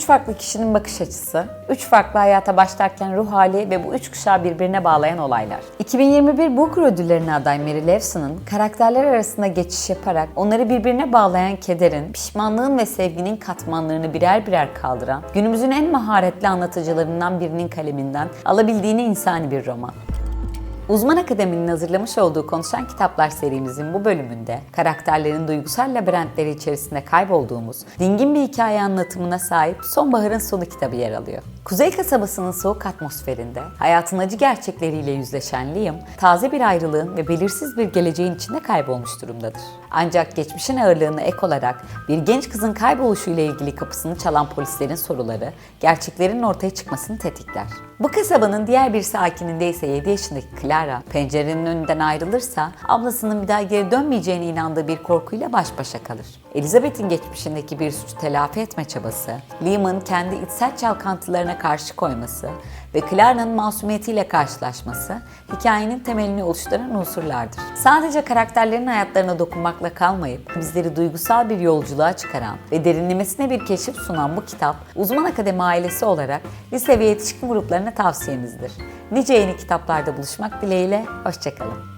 Üç farklı kişinin bakış açısı, üç farklı hayata başlarken ruh hali ve bu üç kuşağı birbirine bağlayan olaylar. 2021 Booker ödüllerine aday Mary Lewson'ın karakterler arasında geçiş yaparak onları birbirine bağlayan kederin, pişmanlığın ve sevginin katmanlarını birer birer kaldıran, günümüzün en maharetli anlatıcılarından birinin kaleminden alabildiğine insani bir roman. Uzman Akademi'nin hazırlamış olduğu Konuşan Kitaplar serimizin bu bölümünde karakterlerin duygusal labirentleri içerisinde kaybolduğumuz dingin bir hikaye anlatımına sahip Sonbaharın Sonu kitabı yer alıyor. Kuzey kasabasının soğuk atmosferinde hayatın acı gerçekleriyle yüzleşen Liam, taze bir ayrılığın ve belirsiz bir geleceğin içinde kaybolmuş durumdadır. Ancak geçmişin ağırlığına ek olarak bir genç kızın kayboluşuyla ilgili kapısını çalan polislerin soruları gerçeklerin ortaya çıkmasını tetikler. Bu kasabanın diğer bir sakininde ise 7 yaşındaki Clara pencerenin önünden ayrılırsa ablasının bir daha geri dönmeyeceğine inandığı bir korkuyla baş başa kalır. Elizabeth'in geçmişindeki bir suçu telafi etme çabası, Liam'ın kendi içsel çalkantılarına karşı koyması ve Clara'nın masumiyetiyle karşılaşması hikayenin temelini oluşturan unsurlardır. Sadece karakterlerin hayatlarına dokunmakla kalmayıp bizleri duygusal bir yolculuğa çıkaran ve derinlemesine bir keşif sunan bu kitap Uzman Akademi ailesi olarak lise ve yetişkin gruplarına tavsiyemizdir. Nice yeni kitaplarda buluşmak dileğiyle, hoşçakalın.